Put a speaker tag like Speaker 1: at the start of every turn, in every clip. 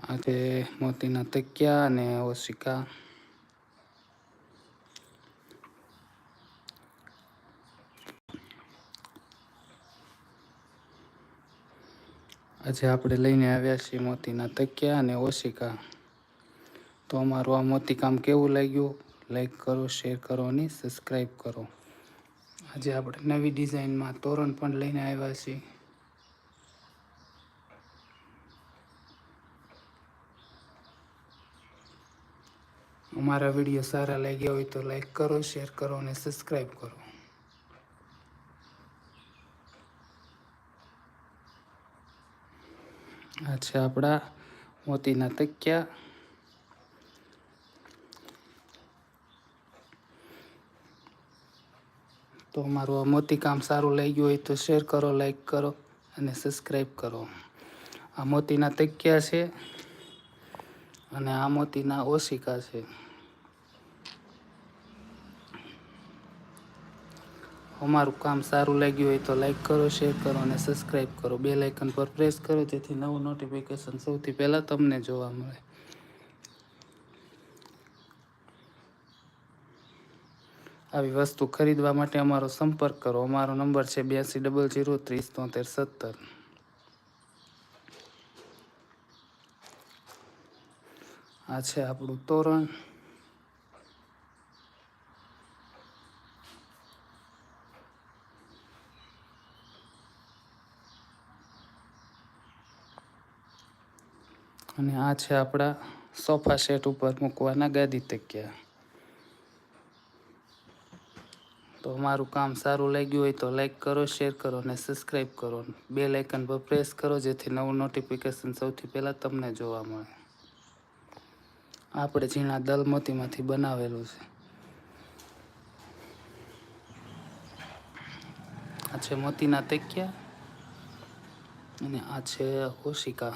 Speaker 1: આજે મોતીના તકિયા અને ઓશિકા આજે આપણે લઈને આવ્યા છીએ મોતીના તકિયા અને ઓશિકા તો અમારું આ મોતી કામ કેવું લાગ્યું લાઈક કરો શેર કરો અને સબસ્ક્રાઈબ કરો આજે આપણે નવી ડિઝાઇનમાં તોરણ પણ લઈને આવ્યા છીએ અમારા વીડિયો સારા લાગ્યા હોય તો લાઈક કરો શેર કરો અને સબસ્ક્રાઈબ કરો. આ છે આપણા મોતીના તકિયા. તો મારું આ મોતી કામ સારું લાગ્યું હોય તો શેર કરો લાઈક કરો અને સબસ્ક્રાઈબ કરો. આ મોતીના તકિયા છે. અને આ મોતીના ઓશિકા છે. અમારું કામ સારું લાગ્યું હોય તો લાઈક કરો શેર કરો અને સબસ્ક્રાઈબ કરો. બે લાઇકન પર પ્રેસ કરો, જેથી નવું નોટિફિકેશન સૌથી પહેલાં તમને જોવા મળે. આવી વસ્તુ ખરીદવા માટે અમારો સંપર્ક કરો. અમારો નંબર છે બ્યાસી, ડબલ જીરો, ત્રીસ, તોતેર, સત્તર. આ છે આપણું તોરણ અને આ છે આપણા સોફા સેટ ઉપર મૂકવાના ગાદી તકિયા. તો અમારું કામ સારું લાગ્યું હોય તો લાઈક કરો શેર કરો અને સબસ્ક્રાઈબ કરો. બે લાઇકન પર પ્રેસ કરો જેથી નવું નોટિફિકેશન સૌથી પહેલાં તમને જોવા મળે. આપણે ઝીણા દલમતીમાંથી બનાવેલું છે. આ છે મોતીના તકિયા અને આ છે ઓશિકા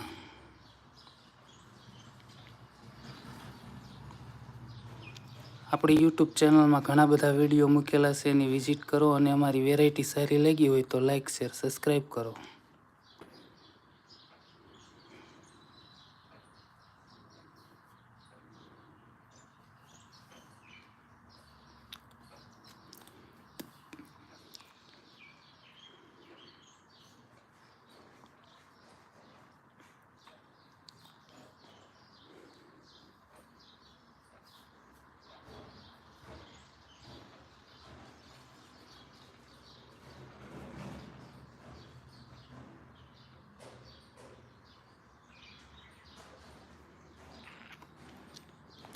Speaker 1: આપણી યુટ્યુબ ચેનલમાં ઘણા બધા વીડિયો મૂકેલા છે, એની વિઝિટ કરો અને અમારી વેરાયટી સારી લાગી હોય તો લાઇક શેર, સબસ્ક્રાઈબ કરો.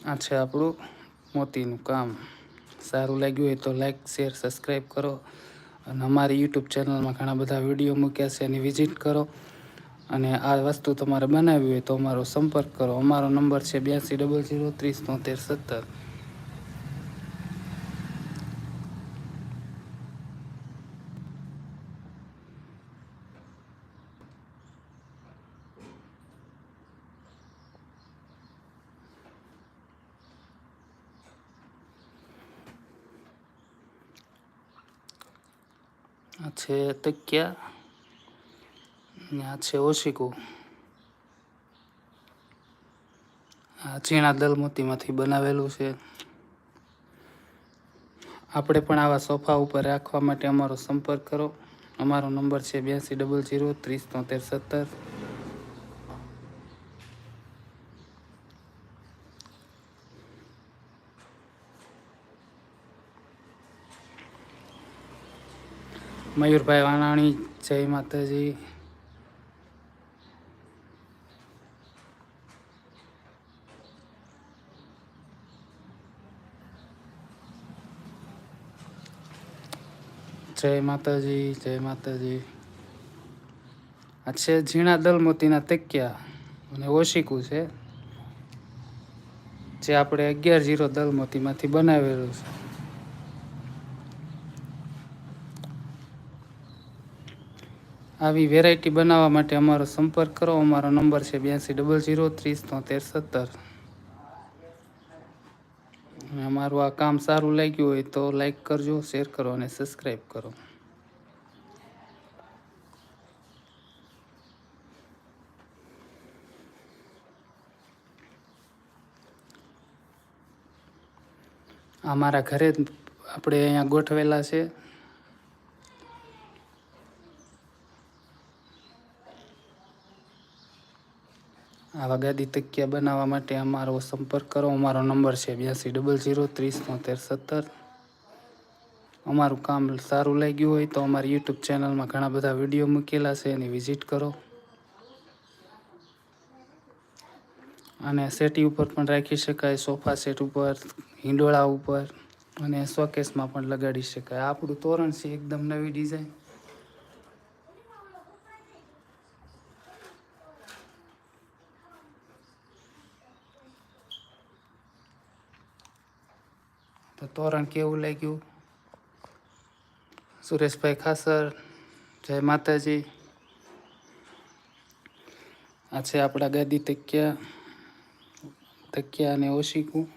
Speaker 1: આ છે આપણું મોતીનું કામ. સારું લાગ્યું હોય તો લાઈક શેર સબસ્ક્રાઈબ કરો. અને અમારી યુટ્યુબ ચેનલમાં ઘણા બધા વીડિયો મૂક્યા છે, એની વિઝિટ કરો. અને આ વસ્તુ તમારે બનાવવી હોય તો અમારો સંપર્ક કરો. અમારો નંબર છે બ્યાસી ડબલ ઝીરો ત્રીસ, તોતેર, સત્તર. આ છે તકિયા અને છે ઓશિકુ. આ ચીણા દલમોતીમાંથી બનાવેલું છે. આપણે પણ આવા સોફા ઉપર રાખવા માટે અમારો સંપર્ક કરો. અમારો નંબર છે બ્યાસી ડબલ જીરો ત્રીસ તોતેર સત્તર. મયુરભાઈ વાનાણી, જય માતાજી. જય માતાજી જય માતાજી. આ છે ઝીણા દલમોતીના તકિયા અને ઓશિકું છે, જે આપણે અગિયાર જીરો દલમોતીમાંથી બનાવેલું છે. આવી વેરાયટી બનાવવા માટે અમારો સંપર્ક કરો. અમારો નંબર છે બ્યાસી ડબલ ઝીરો ત્રીસ તોતેર સત્તર. અમારું આ કામ સારું લાગ્યું હોય તો લાઈક કરજો શેર કરો અને સબસ્ક્રાઈબ કરો. અમારા ઘરે આપણે અહીંયા ગોઠવેલા છે. ગાદી તકિયા બનાવવા માટે અમારો સંપર્ક કરો. અમારો નંબર છે બ્યાસી ડબલ ઝીરો ત્રીસ તોતેર સત્તર. અમારું કામ સારું લાગ્યું હોય તો અમારી યુટ્યુબ ચેનલમાં ઘણા બધા વીડિયો મૂકેલા છે, એની વિઝિટ કરો. અને સેટી ઉપર પણ રાખી શકાય, સોફા સેટ ઉપર, હિંડોળા ઉપર અને શોકેસમાં પણ લગાડી શકાય. આપણું તોરણ છે એકદમ નવી ડિઝાઇન. તો તોરણ કેવું લાગ્યું? સુરેશભાઈ ખાસર, જય માતાજી. આ છે આપણા ગાદી તકિયા તકિયા અને ઓશિકું.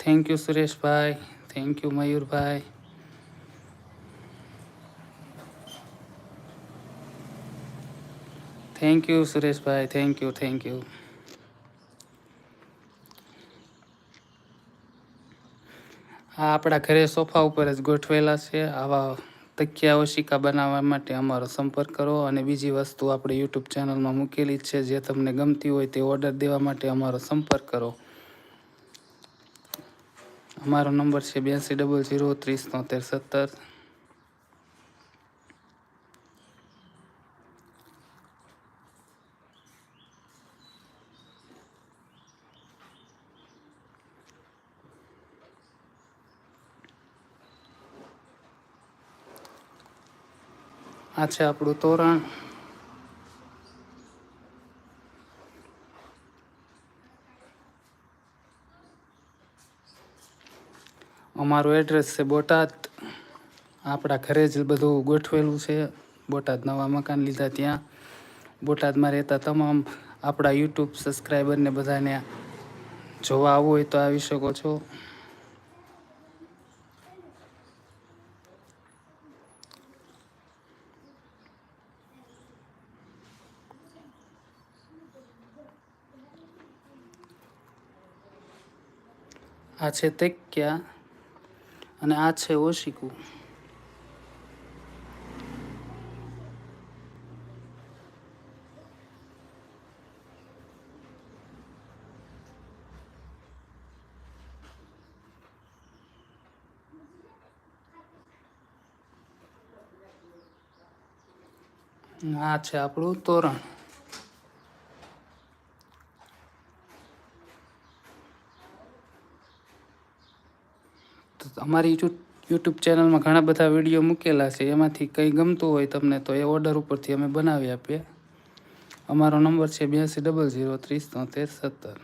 Speaker 1: Thank you Sureshbhai. Thank you Mayurbhai. Thank you Sureshbhai. Thank you thank you આ આપણા ઘરે સોફા ઉપર જ ગોઠવેલા છે. આવા તકિયા ઓશિકા બનાવવા માટે અમારો સંપર્ક કરો અને બીજી વસ્તુ આપણે યુટ્યુબ ચેનલમાં મૂકેલી છે. જે તમને ગમતી હોય તે ઓર્ડર દેવા માટે અમારો સંપર્ક કરો. અમારો નંબર છે બ્યાસી ડબલ જીરો ત્રીસ તોતેર સત્તર. આ છે આપણું તોરણ. અમારું એડ્રેસ છે બોટાદ. આપણા ઘરે જ બધું ગોઠવેલું છે. બોટાદ નવા મકાન લીધા ત્યાં. બોટાદમાં રહેતા તમામ આપણા યુટ્યુબ સબસ્ક્રાઈબરને બધાને જોવા આવવું હોય તો આવી શકો છો. આ છે તેક્યા અને આ છે ઓશિકુ. આ છે આપણું તોરણ. અમારી યુટ્યુબ ચેનલમાં ઘણા બધા વીડિયો મૂકેલા છે. એમાંથી કંઈ ગમતું હોય તમને તો એ ઓર્ડર ઉપરથી અમે બનાવી આપીએ. અમારો નંબર છે બ્યાસી ડબલ ઝીરો ત્રીસ તોતેર સત્તર.